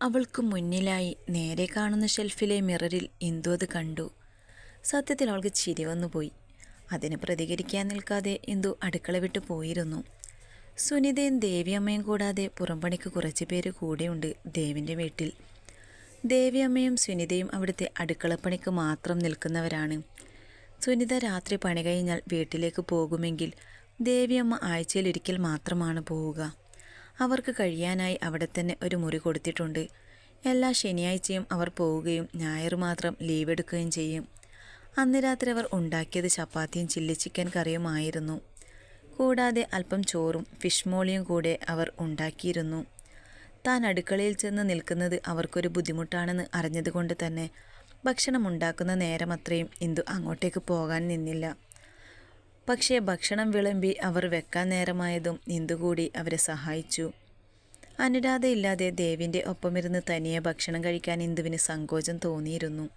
അവൾക്ക് മുന്നിലായി നേരെ കാണുന്ന ഷെൽഫിലെ മിററിൽ എന്തോ അത് കണ്ടു. സത്യത്തിൽ അവൾക്ക് ചിരി വന്നുപോയി. അതിന് പ്രതികരിക്കാൻ നിൽക്കാതെ ഇന്ദു അടുക്കള വിട്ടു പോയിരുന്നു. സുനിതയും ദേവിയമ്മയും കൂടാതെ പുറംപണിക്ക് കുറച്ച് പേര് കൂടെയുണ്ട് ദേവിന്റെ വീട്ടിൽ. ദേവിയമ്മയും സുനിതയും അവിടുത്തെ അടുക്കളപ്പണിക്ക് മാത്രം നിൽക്കുന്നവരാണ്. സുനിത രാത്രി പണി കഴിഞ്ഞാൽ വീട്ടിലേക്ക് പോകുമെങ്കിൽ ദേവിയമ്മ ആഴ്ചയിൽ ഒരിക്കൽ മാത്രമാണ് പോവുക. അവർക്ക് കഴിയാനായി അവിടെ തന്നെ ഒരു മുറി കൊടുത്തിട്ടുണ്ട്. എല്ലാ ശനിയാഴ്ചയും അവർ പോവുകയും ഞായർ മാത്രം ലീവ് എടുക്കുകയും ചെയ്യും. അന്ന് രാത്രി അവർ ഉണ്ടാക്കിയത് ചപ്പാത്തിയും ചില്ലി ചിക്കൻ കറിയുമായിരുന്നു. കൂടാതെ അല്പം ചോറും ഫിഷ് മോളിയും കൂടെ അവർ ഉണ്ടാക്കിയിരുന്നു. താൻ അടുക്കളയിൽ ചെന്ന് നിൽക്കുന്നത് അവർക്കൊരു ബുദ്ധിമുട്ടാണെന്ന് അറിഞ്ഞതുകൊണ്ട് തന്നെ ഭക്ഷണം ഉണ്ടാക്കുന്ന നേരം അത്രയും ഇന്ദു അങ്ങോട്ടേക്ക് പോകാൻ നിന്നില്ല. പക്ഷേ ഭക്ഷണം വിളമ്പി അവർ വെക്കാൻ നേരമായതും ഇന്ദു കൂടി അവരെ സഹായിച്ചു. അനുരാധയില്ലാതെ ദേവിന്റെ ഒപ്പമിരുന്ന് തനിയെ ഭക്ഷണം കഴിക്കാൻ ഇന്ദുവിന് സങ്കോചം തോന്നിയിരുന്നു.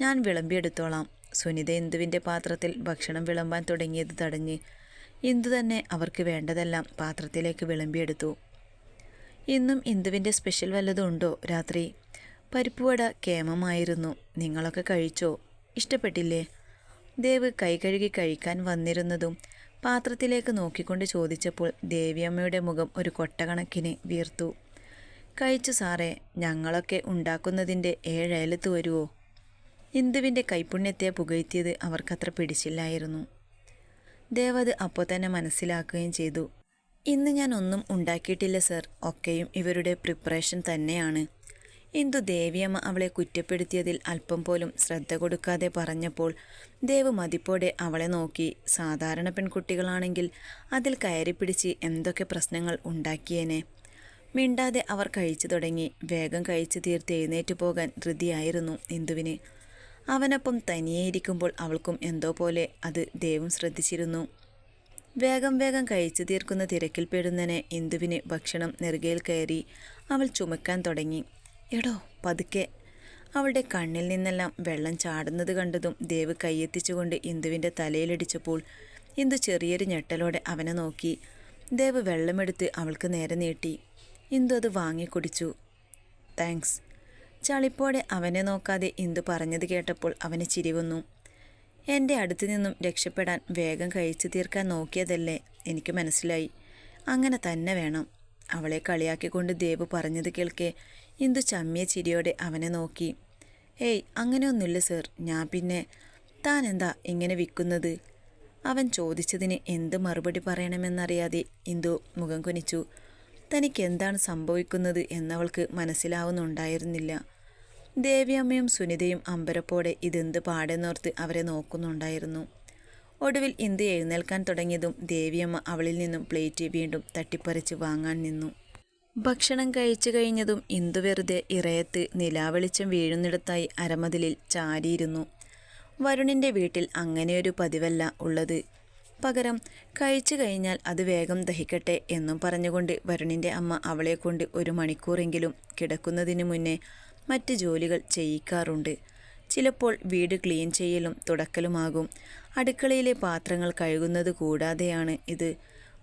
ഞാൻ വിളമ്പിയെടുത്തോളാം. സുനിത ഇന്ദുവിന്റെ പാത്രത്തിൽ ഭക്ഷണം വിളമ്പാൻ തുടങ്ങിയത് തടഞ്ഞ് ഇന്ദു തന്നെ അവർക്ക് വേണ്ടതെല്ലാം പാത്രത്തിലേക്ക് വിളമ്പിയെടുത്തു. ഇന്നും ഇന്ദുവിന്റെ സ്പെഷ്യൽ വല്ലതും ഉണ്ടോ രാത്രി? പരിപ്പുവട കേമമായിരുന്നു. നിങ്ങളൊക്കെ കഴിച്ചോ? ഇഷ്ടപ്പെട്ടില്ലേ? ദേവ് കൈ കഴുകി കഴിക്കാൻ വന്നിരുന്നതും പാത്രത്തിലേക്ക് നോക്കിക്കൊണ്ട് ചോദിച്ചപ്പോൾ ദേവിയമ്മയുടെ മുഖം ഒരു കൊട്ടകണക്കിന് വീർത്തു. കഴിച്ചു സാറേ ഞങ്ങളൊക്കെ ഉണ്ടാക്കുന്നതിന്റെ ഏഴയലത്ത് വരുമോ ഇന്ദുവിന്റെ കൈപുണ്യത്തെ പുകഴ്ത്തിയത് അവർക്കത്ര പിടിച്ചില്ലായിരുന്നു. ദേവത് അപ്പോൾ തന്നെ മനസ്സിലാക്കുകയും ചെയ്തു. ഇന്ന് ഞാൻ ഒന്നും ഉണ്ടാക്കിയിട്ടില്ല സർ. ഒക്കെയും ഇവരുടെ പ്രിപ്പറേഷൻ തന്നെയാണ്. ഇന്ദു ദേവിയമ്മ അവളെ കുറ്റപ്പെടുത്തിയതിൽ അല്പം പോലും ശ്രദ്ധ കൊടുക്കാതെ പറഞ്ഞപ്പോൾ ദേവ് മതിപ്പോടെ അവളെ നോക്കി. സാധാരണ പെൺകുട്ടികളാണെങ്കിൽ അതിൽ കയറി പിടിച്ച് എന്തൊക്കെ പ്രശ്നങ്ങൾ ഉണ്ടാക്കിയേനെ? മിണ്ടാതെ അവർ കഴിച്ചു തുടങ്ങി. വേഗം കഴിച്ചു തീർത്ത് എഴുന്നേറ്റ് പോകാൻ ധൃതിയായിരുന്നു ഇന്ദുവിന്. അവനൊപ്പം തനിയെ ഇരിക്കുമ്പോൾ അവൾക്കും എന്തോ പോലെ അത് ദേവും ശ്രദ്ധിച്ചിരുന്നു. വേഗം വേഗം കഴിച്ചു തീർക്കുന്ന തിരക്കിൽ പെടുന്നതിനെ ഇന്ദുവിന് ഭക്ഷണം നെറുകയിൽ കയറി അവൾ ചുമക്കാൻ തുടങ്ങി. എടോ പതുക്കെ. അവളുടെ കണ്ണിൽ നിന്നെല്ലാം വെള്ളം ചാടുന്നത് കണ്ടതും ദേവ് കൈയെത്തിച്ചുകൊണ്ട് ഇന്ദുവിന്റെ തലയിലടിച്ചപ്പോൾ ഇന്ദു ചെറിയൊരു ഞെട്ടലോടെ അവനെ നോക്കി. ദേവ് വെള്ളമെടുത്ത് അവൾക്ക് നേരെ നീട്ടി. ഇന്ദു അത് വാങ്ങിക്കുടിച്ചു. താങ്ക്സ്. ചളിപ്പോടെ അവനെ നോക്കാതെ ഇന്ദു പറഞ്ഞത് കേട്ടപ്പോൾ അവന് ചിരി വന്നു എന്റെ അടുത്തു നിന്നും രക്ഷപ്പെടാൻ വേഗം കഴിച്ചു തീർക്കാൻ നോക്കിയതല്ലേ? എനിക്ക് മനസ്സിലായി. അങ്ങനെ തന്നെ വേണം. അവളെ കളിയാക്കിക്കൊണ്ട് ദേവ് പറഞ്ഞത് കേൾക്കെ ഇന്ദു ചമ്മിയ ചിരിയോടെ അവനെ നോക്കി. ഏയ് അങ്ങനെയൊന്നുമില്ല സർ. ഞാൻ പിന്നെ താൻ എന്താ ഇങ്ങനെ വിൽക്കുന്നത്? അവൻ ചോദിച്ചതിന് എന്ത് മറുപടി പറയണമെന്നറിയാതെ ഇന്ദു മുഖം കുനിച്ചു. തനിക്ക് എന്താണ് സംഭവിക്കുന്നത് എന്നവൾക്ക് മനസ്സിലാവുന്നുണ്ടായിരുന്നില്ല. ദേവിയമ്മയും സുനിതയും അമ്പരപ്പോടെ ഇതെന്ത് പാടെന്നോർത്ത് അവരെ നോക്കുന്നുണ്ടായിരുന്നു. ഒടുവിൽ ഇന്ദു എഴുന്നേൽക്കാൻ തുടങ്ങിയതും ദേവിയമ്മ അവളിൽ നിന്നും പ്ലേറ്റ് വീണ്ടും തട്ടിപ്പറിച്ച് വാങ്ങാൻ നിന്നു. ഭക്ഷണം കഴിച്ചു കഴിഞ്ഞതും ഇന്ദു വെറുതെ ഇറയത്ത് നിലാവെളിച്ചം വീഴുന്നിടത്തായി അരമതിലിൽ ചാരിയിരുന്നു. വരുണിന്റെ വീട്ടിൽ അങ്ങനെയൊരു പതിവല്ല ഉള്ളത്. പകരം കഴിച്ചു കഴിഞ്ഞാൽ അത് വേഗം ദഹിക്കട്ടെ എന്നും പറഞ്ഞുകൊണ്ട് വരുണിന്റെ അമ്മ അവളെക്കൊണ്ട് ഒരു മണിക്കൂറെങ്കിലും കിടക്കുന്നതിന് മുന്നേ മറ്റ് ജോലികൾ ചെയ്യിക്കാറുണ്ട്. ചിലപ്പോൾ വീട് ക്ലീൻ ചെയ്യലും തുടക്കലുമാകും. അടുക്കളയിലെ പാത്രങ്ങൾ കഴുകുന്നത് കൂടാതെയാണ് ഇത്.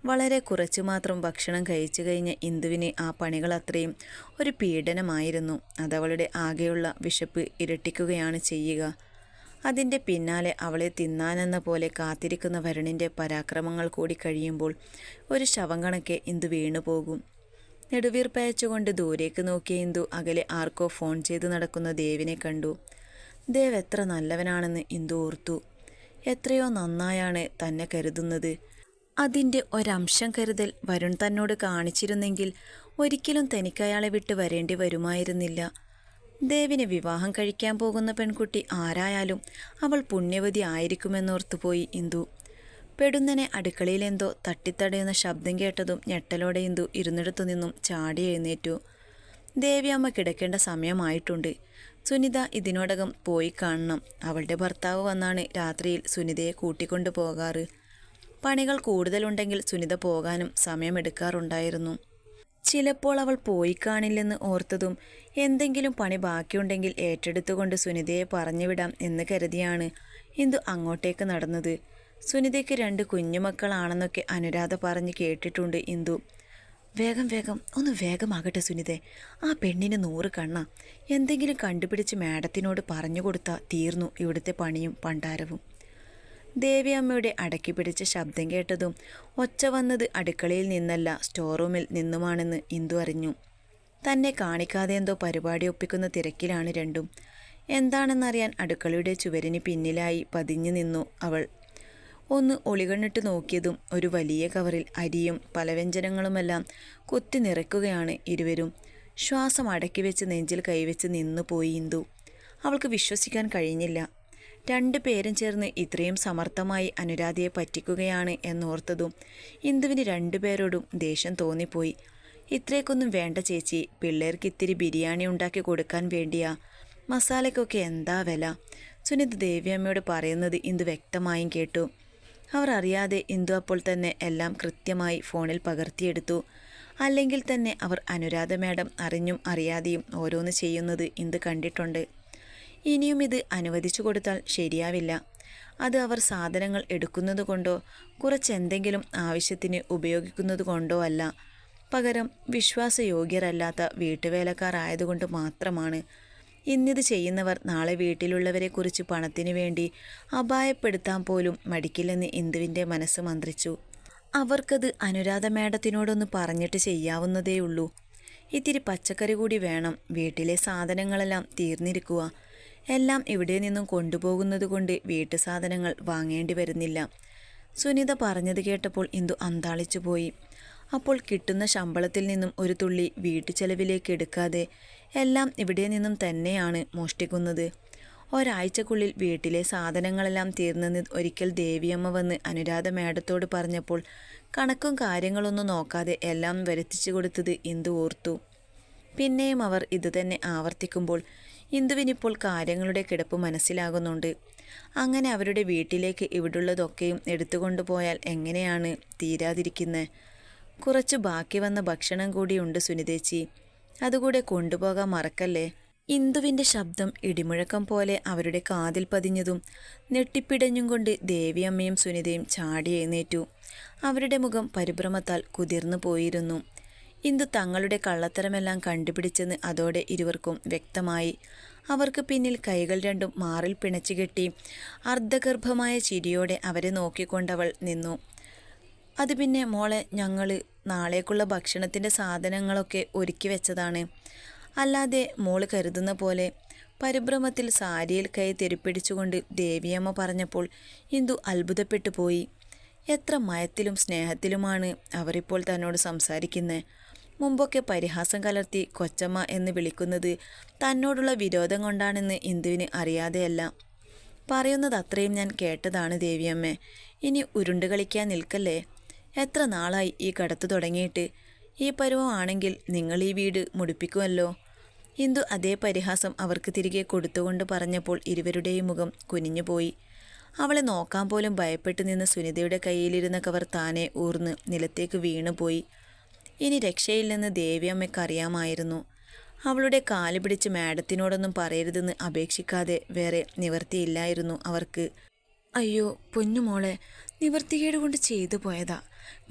വളരെ കുറച്ചു മാത്രം ഭക്ഷണം കഴിച്ചു കഴിഞ്ഞ ഇന്ദുവിന് ആ പണികൾ അത്രയും ഒരു പീഡനമായിരുന്നു. അതവളുടെ ആകെയുള്ള വിശപ്പ് ഇരട്ടിക്കുകയാണ് ചെയ്യുക. അതിന്റെ പിന്നാലെ അവളെ തിന്നാനെന്ന പോലെ കാത്തിരിക്കുന്ന വരുണിന്റെ പരാക്രമങ്ങൾ കൂടി കഴിയുമ്പോൾ ഒരു ശവം കണക്കെ ഇന്ദു വീണുപോകും നെടുവീർപ്പയച്ചുകൊണ്ട് ദൂരേക്ക് നോക്കിയ ഇന്ദു അകലെ ആർക്കോ ഫോൺ ചെയ്ത് നടക്കുന്ന ദേവിനെ കണ്ടു. ദേവ് എത്ര നല്ലവനാണെന്ന് ഇന്ദു ഓർത്തു എത്രയോ നന്നായാണ് തന്നെ കരുതുന്നത്. അതിന്റെ ഒരംശം കരുതൽ വരുൺ തന്നോട് കാണിച്ചിരുന്നെങ്കിൽ ഒരിക്കലും തനിക്കയാളെ വിട്ട് വരേണ്ടി വരുമായിരുന്നില്ല. ദേവിനെ വിവാഹം കഴിക്കാൻ പോകുന്ന പെൺകുട്ടി ആരായാലും അവൾ പുണ്യവതി ആയിരിക്കുമെന്നോർത്തുപോയി ഇന്ദു. പെടുന്നനെ അടുക്കളയിലെന്തോ തട്ടിത്തടയുന്ന ശബ്ദം കേട്ടതും ഞെട്ടലോടെ ഇന്ദു ഇരുന്നിടത്തു നിന്നും ചാടി എഴുന്നേറ്റു. ദേവിയമ്മ കിടക്കേണ്ട സമയമായിട്ടുണ്ട്. സുനിത ഇതിനോടകം പോയി കാണണം. അവളുടെ ഭർത്താവ് വന്നാണ് രാത്രിയിൽ സുനിതയെ കൂട്ടിക്കൊണ്ടു പോകാറ്. പണികൾ കൂടുതലുണ്ടെങ്കിൽ സുനിത പോകാനും സമയമെടുക്കാറുണ്ടായിരുന്നു. ചിലപ്പോൾ അവൾ പോയി കാണില്ലെന്ന് ഓർത്തതും എന്തെങ്കിലും പണി ബാക്കിയുണ്ടെങ്കിൽ ഏറ്റെടുത്തുകൊണ്ട് സുനിതയെ പറഞ്ഞുവിടാം എന്ന് കരുതിയാണ് ഇന്ദു അങ്ങോട്ടേക്ക് നടന്നത്. സുനിതയ്ക്ക് രണ്ട് കുഞ്ഞുമക്കളാണെന്നൊക്കെ അനുരാധ പറഞ്ഞ് കേട്ടിട്ടുണ്ട് ഇന്ദു. വേഗം വേഗം ഒന്ന് വേഗമാകട്ടെ സുനിതെ. ആ പെണ്ണിന് നൂറ് കണ്ണ. എന്തെങ്കിലും കണ്ടുപിടിച്ച് മാഡത്തിനോട് പറഞ്ഞു കൊടുത്താൽ തീർന്നു ഇവിടുത്തെ പണിയും പണ്ടാരവും. ദേവിയമ്മയുടെ അടക്കി പിടിച്ച ശബ്ദം കേട്ടതും ഒച്ച വന്നത് അടുക്കളയിൽ നിന്നല്ല സ്റ്റോർ റൂമിൽ നിന്നുമാണെന്ന് ഇന്ദു അറിഞ്ഞു. തന്നെ കാണിക്കാതെ എന്തോ പരിപാടി ഒപ്പിക്കുന്ന തിരക്കിലാണ് രണ്ടും. എന്താണെന്നറിയാൻ അടുക്കളയുടെ ചുവരിന് പിന്നിലായി പതിഞ്ഞു നിന്നു അവൾ ഒന്ന് ഒളികണ്ണിട്ട് നോക്കിയതും ഒരു വലിയ കവറിൽ അരിയും പലവ്യഞ്ജനങ്ങളുമെല്ലാം കൊത്തി നിറയ്ക്കുകയാണ് ഇരുവരും. ശ്വാസം അടക്കി വെച്ച് നെഞ്ചിൽ കൈവച്ച് നിന്നു പോയി ഇന്ദു. അവൾക്ക് വിശ്വസിക്കാൻ കഴിഞ്ഞില്ല. രണ്ടു പേരും ചേർന്ന് ഇത്രയും സമർത്ഥമായി അനുരാധയെ പറ്റിക്കുകയാണ് എന്നോർത്തതും ഇന്ദുവിന് രണ്ടുപേരോടും ദേഷ്യം തോന്നിപ്പോയി. ഇത്രയൊക്കൊന്നും വേണ്ട ചേച്ചി പിള്ളേർക്ക് ഇത്തിരി ബിരിയാണി ഉണ്ടാക്കി കൊടുക്കാൻ വേണ്ടിയാ. മസാലയ്ക്കൊക്കെ എന്താ വില? സുനിത് ദേവിയമ്മയോട് പറയുന്നത് ഇന്ദു വ്യക്തമായും കേട്ടു. അവർ അറിയാതെ ഇന്ദു അപ്പോൾ തന്നെ എല്ലാം കൃത്യമായി ഫോണിൽ പകർത്തിയെടുത്തു. അല്ലെങ്കിൽ തന്നെ അവർ അനുരാധ മാഡം അറിഞ്ഞും അറിയാതെയും ഓരോന്ന് ചെയ്യുന്നത് ഇന്ദു കണ്ടിട്ടുണ്ട്. ഇനിയും ഇത് അനുവദിച്ചു കൊടുത്താൽ ശരിയാവില്ല. അത് അവർ സാധനങ്ങൾ എടുക്കുന്നത് കൊണ്ടോ കുറച്ചെന്തെങ്കിലും ആവശ്യത്തിന് ഉപയോഗിക്കുന്നത് കൊണ്ടോ അല്ല. പകരം വിശ്വാസയോഗ്യരല്ലാത്ത വീട്ടുവേലക്കാർ ആയതുകൊണ്ട് മാത്രമാണ് ഇന്നിത് ചെയ്യുന്നവർ നാളെ വീട്ടിലുള്ളവരെക്കുറിച്ച് പണത്തിനു വേണ്ടി അപായപ്പെടുത്താൻ പോലും മടിക്കില്ലെന്ന് ഇന്ദുവിന്റെ മനസ്സ് മന്ത്രിച്ചു. അവർക്കത് അനുരാധ മേഡത്തിനോടൊന്ന് പറഞ്ഞിട്ട് ചെയ്യാവുന്നതേയുള്ളൂ. ഇത്തിരി പച്ചക്കറി കൂടി വേണം. വീട്ടിലെ സാധനങ്ങളെല്ലാം തീർന്നിരിക്കുക. എല്ലാം ഇവിടെ നിന്നും കൊണ്ടുപോകുന്നത് കൊണ്ട് വീട്ടു സാധനങ്ങൾ വാങ്ങേണ്ടി വരുന്നില്ല. സുനിത പറഞ്ഞത് കേട്ടപ്പോൾ ഇന്ദു അന്താളിച്ചു പോയി അപ്പോൾ കിട്ടുന്ന ശമ്പളത്തിൽ നിന്നും ഒരു തുള്ളി വീട്ടു ചെലവിലേക്ക് എടുക്കാതെ എല്ലാം ഇവിടെ നിന്നും തന്നെയാണ് മോഷ്ടിക്കുന്നത്. ഒരാഴ്ചക്കുള്ളിൽ വീട്ടിലെ സാധനങ്ങളെല്ലാം തീർന്നെന്ന് ഒരിക്കൽ ദേവിയമ്മ വന്ന് അനുരാധ മേഡത്തോട് പറഞ്ഞപ്പോൾ കണക്കും കാര്യങ്ങളൊന്നും നോക്കാതെ എല്ലാം വരുത്തിച്ചു കൊടുത്തത് ഇന്ദു ഓർത്തു. പിന്നെയും അവർ ഇതുതന്നെ ആവർത്തിക്കുമ്പോൾ ഇന്ദുവിനിപ്പോൾ കാര്യങ്ങളുടെ കിടപ്പ് മനസ്സിലാകുന്നുണ്ട്. അങ്ങനെ അവരുടെ വീട്ടിലേക്ക് ഇവിടുള്ളതൊക്കെയും എടുത്തുകൊണ്ടുപോയാൽ എങ്ങനെയാണ് തീരാതിരിക്കുന്നത് കുറച്ച് ബാക്കി വന്ന ഭക്ഷണം കൂടിയുണ്ട് സുനിതേച്ചി. അതുകൂടെ കൊണ്ടുപോകാൻ മറക്കല്ലേ? ഇന്ദുവിന്റെ ശബ്ദം ഇടിമുഴക്കം പോലെ അവരുടെ കാതിൽ പതിഞ്ഞതും നെട്ടിപ്പിടഞ്ഞും കൊണ്ട് ദേവിയമ്മയും സുനിതയും ചാടി എഴുന്നേറ്റു. അവരുടെ മുഖം പരിഭ്രമത്താൽ കുതിർന്നു പോയിരുന്നു. ഇന്ദു തങ്ങളുടെ കള്ളത്തരമെല്ലാം കണ്ടുപിടിച്ചെന്ന് അതോടെ ഇരുവർക്കും വ്യക്തമായി. അവർക്ക് പിന്നിൽ കൈകൾ രണ്ടും മാറിൽ പിണച്ചുകെട്ടി അർദ്ധഗർഭമായ ചിരിയോടെ അവരെ നോക്കിക്കൊണ്ടവൾ നിന്നു. അത് പിന്നെ മോളെ ഞങ്ങൾ നാളേക്കുള്ള ഭക്ഷണത്തിന്റെ സാധനങ്ങളൊക്കെ ഒരുക്കി വെച്ചതാണ്. അല്ലാതെ മോൾ കരുതുന്ന പോലെ പരിഭ്രമത്തിൽ സാരിയിൽ കൈ തെരുപ്പിടിച്ചുകൊണ്ട് ദേവിയമ്മ പറഞ്ഞപ്പോൾ ഇന്ദു അത്ഭുതപ്പെട്ടു പോയി. എത്ര മയത്തിലും സ്നേഹത്തിലുമാണ് അവരിപ്പോൾ തന്നോട് സംസാരിക്കുന്നത് മുമ്പൊക്കെ പരിഹാസം കലർത്തി കൊച്ചമ്മ എന്ന് വിളിക്കുന്നത് തന്നോടുള്ള വിരോധം കൊണ്ടാണെന്ന് ഇന്ദുവിന് അറിയാതെയല്ല. പറയുന്നത് അത്രയും ഞാൻ കേട്ടതാണ് ദേവിയമ്മേ. ഇനി ഉരുണ്ട് കളിക്കാൻ നിൽക്കല്ലേ? എത്ര നാളായി ഈ കടത്ത് തുടങ്ങിയിട്ട്? ഈ പരുവമാണെങ്കിൽ നിങ്ങൾ ഈ വീട് മുടിപ്പിക്കുമല്ലോ. ഇന്ദു അതേ പരിഹാസം അവർക്ക് തിരികെ കൊടുത്തുകൊണ്ട് പറഞ്ഞപ്പോൾ ഇരുവരുടെയും മുഖം കുനിഞ്ഞുപോയി അവളെ നോക്കാൻ പോലും ഭയപ്പെട്ടു നിന്ന് സുനിതയുടെ കയ്യിലിരുന്ന കവർ താനെ ഊർന്ന് നിലത്തേക്ക് വീണുപോയി ഇനി രക്ഷയില്ലെന്ന് ദേവിയമ്മയ്ക്ക് അറിയാമായിരുന്നു അവളുടെ കാൽ പിടിച്ച് മാഡത്തിനോടൊന്നും പറയരുതെന്ന് അപേക്ഷിക്കാതെ വേറെ നിവർത്തിയില്ലായിരുന്നു അവർക്ക്. അയ്യോ പൊന്നുമോളെ നിവർത്തികേട് കൊണ്ട് ചെയ്തു പോയതാ.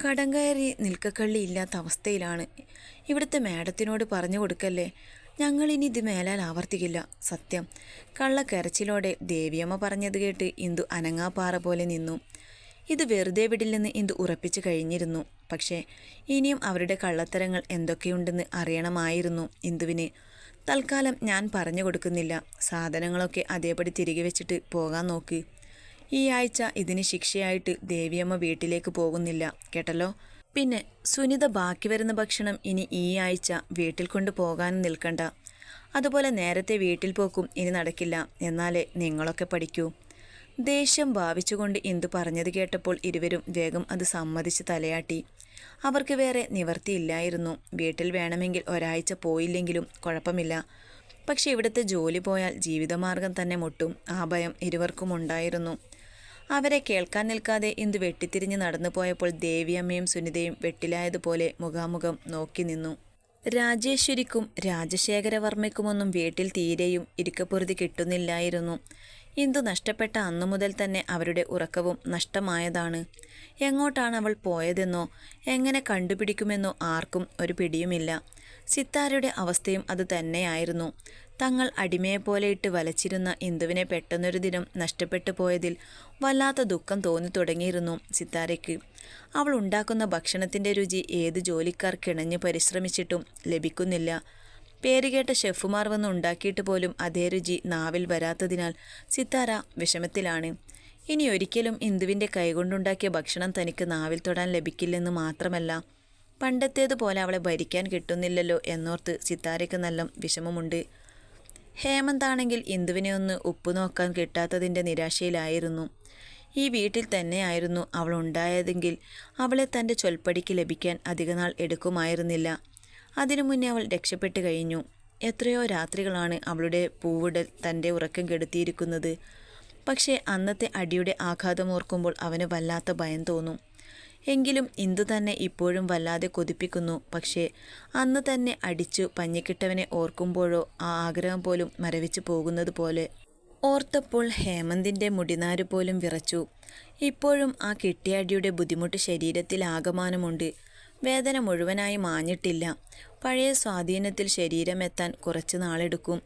കടം കയറി നിൽക്കക്കള്ളി ഇല്ലാത്ത അവസ്ഥയിലാണ്. ഇവിടുത്തെ മാഡത്തിനോട് പറഞ്ഞു കൊടുക്കല്ലേ? ഞങ്ങളിനി ഇത് മേലാൽ ആവർത്തിക്കില്ല. സത്യം. കള്ളക്കരച്ചിലോടെ ദേവിയമ്മ പറഞ്ഞത് കേട്ട് ഇന്ദു അനങ്ങാപ്പാറ പോലെ നിന്നു. ഇത് വെറുതെ വിടില്ലെന്ന് ഇന്ദു ഉറപ്പിച്ചു കഴിഞ്ഞിരുന്നു. പക്ഷേ ഇനിയും അവരുടെ കള്ളത്തരങ്ങൾ എന്തൊക്കെയുണ്ടെന്ന് അറിയണമായിരുന്നു ഇന്ദുവിന്. തൽക്കാലം ഞാൻ പറഞ്ഞു കൊടുക്കുന്നില്ല. സാധനങ്ങളൊക്കെ അതേപടി തിരികെ വെച്ചിട്ട് പോകാൻ നോക്ക്. ഈ ആഴ്ച ഇതിന് ശിക്ഷയായിട്ട് ദേവിയമ്മ വീട്ടിലേക്ക് പോകുന്നില്ല കേട്ടല്ലോ? പിന്നെ സുനിത ബാക്കി വരുന്ന ഭക്ഷണം ഇനി ഈ ആഴ്ച വീട്ടിൽ കൊണ്ട് പോകാനും നിൽക്കണ്ട. അതുപോലെ നേരത്തെ വീട്ടിൽ പോക്കും ഇനി നടക്കില്ല. എന്നാലേ നിങ്ങളൊക്കെ പഠിക്കൂ. ദേഷ്യം ഭാവിച്ചുകൊണ്ട് ഇന്ദു പറഞ്ഞത് കേട്ടപ്പോൾ ഇരുവരും വേഗം അത് സമ്മതിച്ച് തലയാട്ടി. അവർക്ക് വേറെ നിവർത്തിയില്ലായിരുന്നു വീട്ടിൽ വേണമെങ്കിൽ ഒരാഴ്ച പോയില്ലെങ്കിലും കുഴപ്പമില്ല. പക്ഷെ ഇവിടുത്തെ ജോലി പോയാൽ ജീവിതമാർഗം തന്നെ മുട്ടും. ആ ഭയം ഇരുവർക്കും ഉണ്ടായിരുന്നു. അവരെ കേൾക്കാൻ നിൽക്കാതെ ഇന്ദു വെട്ടിത്തിരിഞ്ഞ് നടന്നു പോയപ്പോൾ ദേവിയമ്മയും സുനിതയും വെട്ടിലായതുപോലെ മുഖാമുഖം നോക്കി നിന്നു. രാജേശ്വരിക്കും രാജശേഖരവർമ്മയ്ക്കുമൊന്നും വീട്ടിൽ തീരെയും ഇരിക്കപ്പുറതി കിട്ടുന്നില്ലായിരുന്നു. ഇന്ദു നഷ്ടപ്പെട്ട അന്നു മുതൽ തന്നെ അവരുടെ ഉറക്കവും നഷ്ടമായതാണ്. എങ്ങോട്ടാണ് അവൾ പോയതെന്നോ എങ്ങനെ കണ്ടുപിടിക്കുമെന്നോ ആർക്കും ഒരു പിടിയുമില്ല. സിത്താരയുടെ അവസ്ഥയും അത് തന്നെയായിരുന്നു. തങ്ങൾ അടിമയെപ്പോലെ ഇട്ട് വലച്ചിരുന്ന ഇന്ദുവിനെ പെട്ടെന്നൊരു ദിനം നഷ്ടപ്പെട്ടു പോയതിൽ വല്ലാത്ത ദുഃഖം തോന്നി തുടങ്ങിയിരുന്നു സിത്താരയ്ക്ക്. അവൾ ഉണ്ടാക്കുന്ന ഭക്ഷണത്തിന്റെ രുചി ഏത് ജോലിക്കാർ കിണഞ്ഞ് പരിശ്രമിച്ചിട്ടും ലഭിക്കുന്നില്ല. പേരുകേട്ട ഷെഫുമാർ വന്ന് ഉണ്ടാക്കിയിട്ട് പോലും അതേ രുചി നാവിൽ വരാത്തതിനാൽ സിത്താര വിഷമത്തിലാണ്. ഇനി ഒരിക്കലും ഇന്ദുവിന്റെ കൈകൊണ്ടുണ്ടാക്കിയ ഭക്ഷണം തനിക്ക് നാവിൽ തൊടാൻ ലഭിക്കില്ലെന്ന് മാത്രമല്ല പണ്ടത്തേതുപോലെ അവളെ ഭരിക്കാൻ കിട്ടുന്നില്ലല്ലോ എന്നോർത്ത് സിത്താരയ്ക്ക് നല്ല വിഷമമുണ്ട്. ഹേമന്താണെങ്കിൽ ഇന്ദുവിനെ ഒന്ന് ഉപ്പു നോക്കാൻ കിട്ടാത്തതിന്റെ നിരാശയിലായിരുന്നു. ഈ വീട്ടിൽ തന്നെയായിരുന്നു അവൾ ഉണ്ടായതെങ്കിൽ അവളെ തന്റെ ചൊൽപ്പടിക്ക് ലഭിക്കാൻ അധികനാൾ എടുക്കുമായിരുന്നില്ല. അതിനു മുന്നേ അവൾ രക്ഷപ്പെട്ടു കഴിഞ്ഞു. എത്രയോ രാത്രികളാണ് അവളുടെ പൂവിടൽ തന്റെ ഉറക്കം കെടുത്തിയിരിക്കുന്നത്. പക്ഷേ അന്നത്തെ അടിയുടെ ആഘാതം ഓർക്കുമ്പോൾ അവന് വല്ലാത്ത ഭയം തോന്നും. എങ്കിലും ഇന്ദു തന്നെ ഇപ്പോഴും വല്ലാതെ കൊതിപ്പിക്കുന്നു. പക്ഷേ അന്ന് തന്നെ അടിച്ചു പഞ്ഞിക്കിട്ടവനെ ഓർക്കുമ്പോഴോ ആ ആഗ്രഹം പോലും മരവിച്ചു പോകുന്നത് പോലെ. ഓർത്തപ്പോൾ ഹേമന്തിന്റെ മുടിനാര് പോലും വിറച്ചു. ഇപ്പോഴും ആ കിട്ടിയടിയുടെ ബുദ്ധിമുട്ട് ശരീരത്തിൽ ആകമാനമുണ്ട് വേദന മുഴുവനായി മാഞ്ഞിട്ടില്ല. പഴയ സ്വാധീനത്തിൽ ശരീരമെത്താൻ കുറച്ച് നാളെടുക്കും.